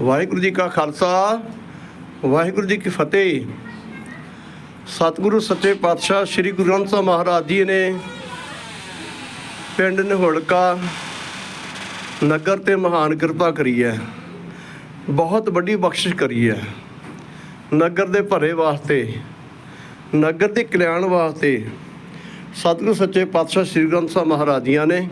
ਵਾਹਿਗੁਰੂ ਜੀ ਕਾ ਖਾਲਸਾ, ਵਾਹਿਗੁਰੂ ਜੀ ਕੀ ਫਤਿਹ। ਸਤਿਗੁਰੂ ਸੱਚੇ ਪਾਤਸ਼ਾਹ ਸ੍ਰੀ ਗੁਰੂ ਗ੍ਰੰਥ ਸਾਹਿਬ ਮਹਾਰਾਜ ਜੀ ਨੇ ਪਿੰਡ ਨਿਹੋਲਕਾ ਨਗਰ ਤੇ ਮਹਾਨ ਕਿਰਪਾ ਕਰੀ ਹੈ। ਬਹੁਤ ਵੱਡੀ ਬਖਸ਼ਿਸ਼ ਕਰੀ ਹੈ। ਨਗਰ ਦੇ ਭਰੇ ਵਾਸਤੇ, ਨਗਰ ਦੇ ਕਲਿਆਣ ਵਾਸਤੇ ਸਤਿਗੁਰੂ ਸੱਚੇ ਪਾਤਸ਼ਾਹ ਸ੍ਰੀ ਗ੍ਰੰਥ ਸਾਹਿਬ ਮਹਾਰਾਜ ਜੀਆਂ ਨੇ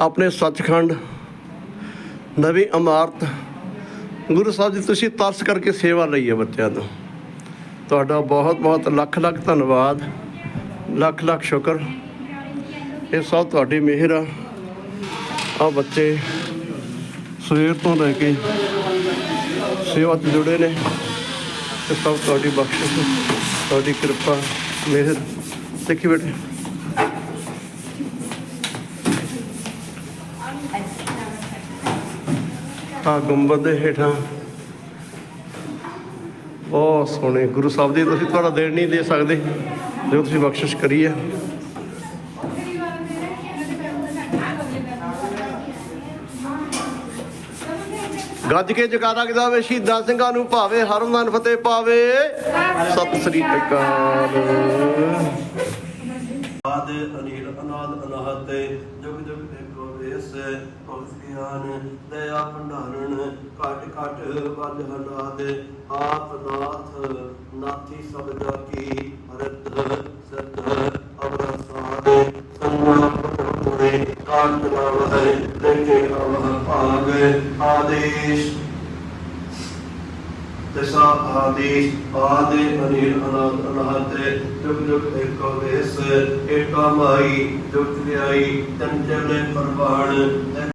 ਆਪਣੇ ਸੱਚਖੰਡ ਨਵੀਂ ਇਮਾਰਤ। ਗੁਰੂ ਸਾਹਿਬ ਜੀ, ਤੁਸੀਂ ਤਰਸ ਕਰਕੇ ਸੇਵਾ ਲਈ ਹੈ ਬੱਚਿਆਂ ਤੋਂ। ਤੁਹਾਡਾ ਬਹੁਤ ਬਹੁਤ ਲੱਖ ਲੱਖ ਧੰਨਵਾਦ। ਲੱਖ ਲੱਖ ਸ਼ੁਕਰ। ਇਹ ਸਭ ਤੁਹਾਡੀ ਮਿਹਰ ਆ। ਆ ਬੱਚੇ ਸਵੇਰ ਤੋਂ ਲੈ ਕੇ ਸੇਵਾ 'ਚ ਜੁੜੇ ਨੇ। ਇਹ ਸਭ ਤੁਹਾਡੀ ਬਖਸ਼ਿਸ਼, ਤੁਹਾਡੀ ਕਿਰਪਾ, ਮਿਹਰ। ਦੇਖੀ ਬੇਟੇ ਆ ਗੁੰਬਦ ਦੇ ਹੇਠਾਂ। ਬਹੁਤ ਸੋਹਣੇ। ਗੁਰੂ ਸਾਹਿਬ ਦੀ ਤੁਸੀਂ ਤੁਹਾਡਾ ਦੇਣ ਨਹੀਂ ਦੇ ਸਕਦੇ, ਜੋ ਤੁਸੀਂ ਬਖਸ਼ਿਸ਼ ਕਰੀ ਹੈ। ਗੱਜ ਕੇ ਜਕਾਰਾ ਗਦਾਵੇ ਸ਼ਹੀਦਾਂ ਸਿੰਘਾਂ ਨੂੰ ਭਾਵੇ, ਹਰ ਹਰਮਨ ਫਤਿਹ ਪਾਵੇ। ਸਤਿ ਸ੍ਰੀ ਅਕਾਲ। ਆਦ ਅਨੀਲ ਅਨਾਦ ਅਨਾਹਤ ਜੁਗ ਜੁਗ ਵੇਸ ਭਗਤ ਗਿਆਨ ਦਇਆ ਭੰਡਾਰਨ, ਘਟ ਘਟ ਵੱਜ ਹਨਾਦ ਆਪ ਨਾਥ, ਨਾਥੀ ਸਭ ਜਾ ਕੀ ਅਰਧ ਸਤ ਅਵਰ ਸਾਧ ਸੰਨਾ ਪੁਰੇ ਕਾਂਤ ਲਾਵਹਿ ਦੇਖੇ ਅਵਹ ਭਾਗ। ਆਦੇਸ਼, ਦਸ਼ਾ ਆਦੇਸ਼ ਆਦੇ ਅਨੀਲ ਅਨਾਦ ਅਨਾਹਤ ਜੁਗ ਜੁਗ ਦੇਖੋ ਵੇਸ ਏਕਾ ਮਾਈ ਜੁਗ ਲਿਆਈ ਤੰਜਲੇ ਪਰਵਾਣ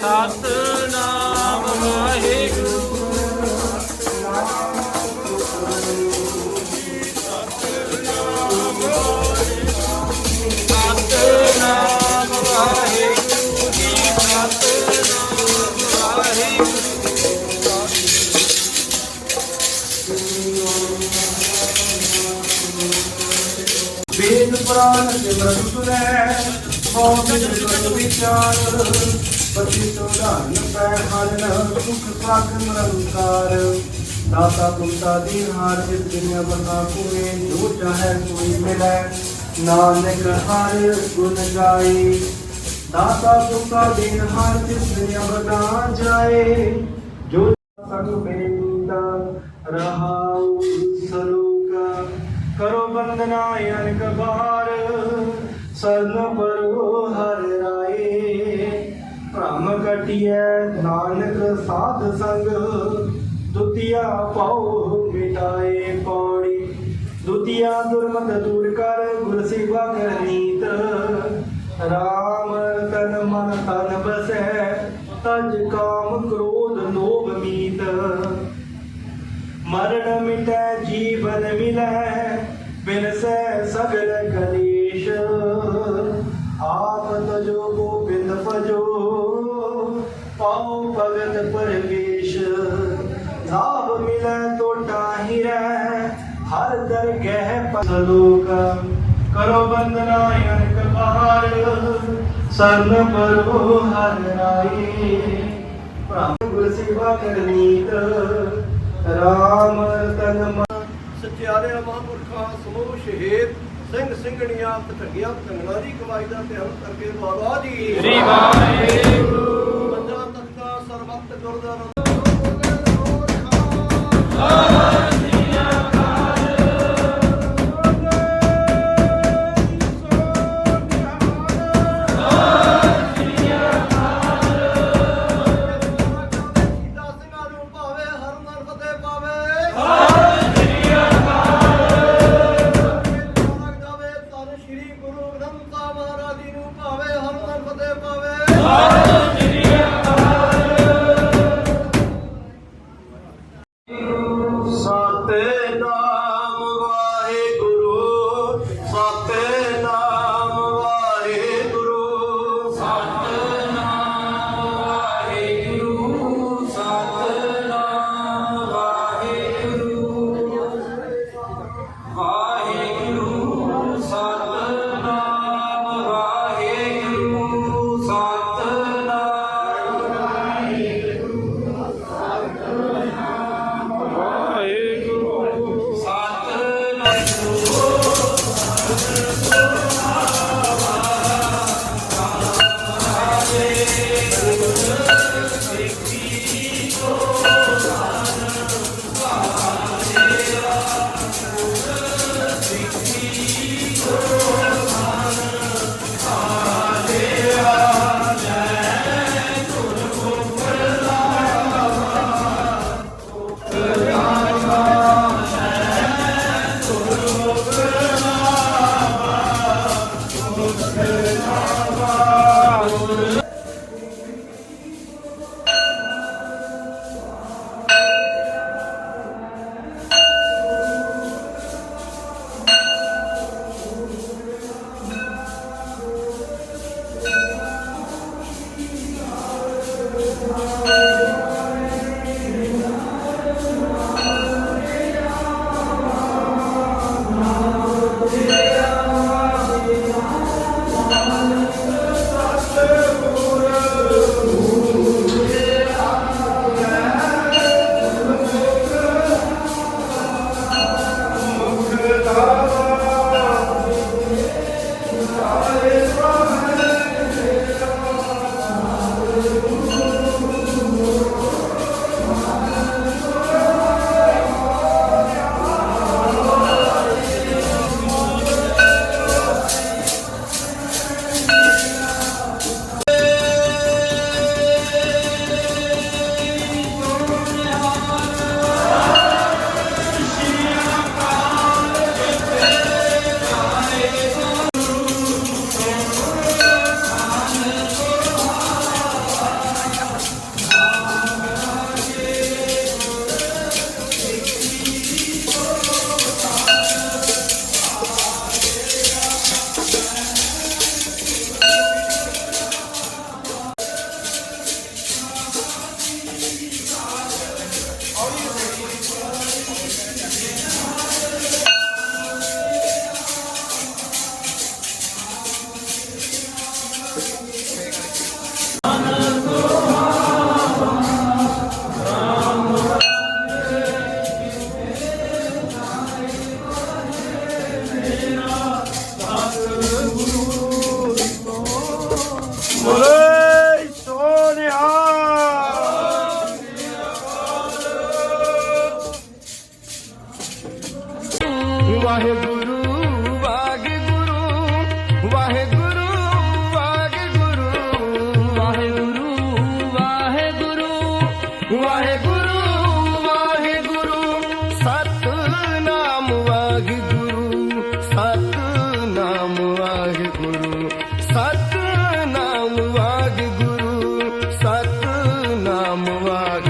ਸਤਨਾਮ ਵਾਹਿਗੁਰੂ ਸਤਨਾਮ ਵਾਹਿਗੁਰੂ। ਜੀ ਸਤਨਾਮ ਵਾਹਿਗੁਰੂ। ਵੇਦ ਪੁਰਾਣ ਸਿਮਰਨ ਸੁਨੈ ਬਹੁਤ ਜਗਤ ਵਿਚਾਰ ਪਤੀ ਤੋਂ ਪੈ ਹਰਨ ਸੁਖ ਸਾਖ ਨਿਰੰਕਾਰ। ਦਾਤਾ ਪੁੱਤਾ ਦੀ ਹਾਰ ਜਿਸ ਦੁਨੀਆ ਬੰਦਾ ਕੋਏ ਜੋ ਚਾਹੇ ਕੋਈ ਮਿਲੈ। ਨਾਨਕ ਹਰ ਗੁਣ ਗਾਏ। ਦਾਤਾ ਪੁੱਤਾ ਦੀ ਹਾਰ ਜਿਸ ਦੁਨੀਆ ਬੰਦਾ ਜਾਏ, ਜੋ ਤਨ ਬੇਨਤਾ ਸਾਧ ਸੰਗ ਦੁਤੀਆ ਪਾਉ ਮਿਟਾਏ ਪੌੜੀ ਦੁਤੀਆ ਦੁਰਮਤ ਦੂਰ ਕਰ, ਗੁਰ ਸੇਵਾ ਕਰਨੀਤ ਰਾਮ ਤਨ ਮਨ ਤਨ ਬਸੈ, ਤਜ ਕਾਮ ਕ੍ਰੋਧ ਲੋਭ ਮੀਤ। ਮਰਨ ਮਿਟੈ ਜੀਵਨ ਮਿਲੈ, ਬਿਨਸੈ ਸਗਲ ਕਲੇਸ਼ ਆਪ ਤਜੋ ਪਰਵੇਸ਼ ਨਾਮ ਮਿਲੈ ਟੋਟਾ ਹੀ ਰਹਿ ਹਰ ਦਰਗਹਿ ਪਸਲੋਕ ਕਰੋ ਬੰਦਨਾ ਅਨਕ ਬਹਾਰ ਸਰਨ ਪਰੋ ਹਰ ਰਾਈ ਪ੍ਰਭੂ ਸੇਵਾ ਕਰਨੀਤ ਰਾਮ ਤਨ ਮਨ ਮਹਾਂਪੁਰਖਾਂ ਸਮੂਹ ਸ਼ਹੀਦ ਸਿੰਘ ਸਿੰਘਣੀਆਂ ਪਤੰਗੀਆਂ ਪਤੰਗਾਂ ਦੀ ਕਮਾਈ ਦਾ ਧਿਆਨ ਕਰਕੇ ਬਾਬਾ ਜੀ। ਸ੍ਰੀ ਵਾਹਿਗੁਰੂ। സർവത്ത് ദുർദർവ ಕಾಮುವಾಗ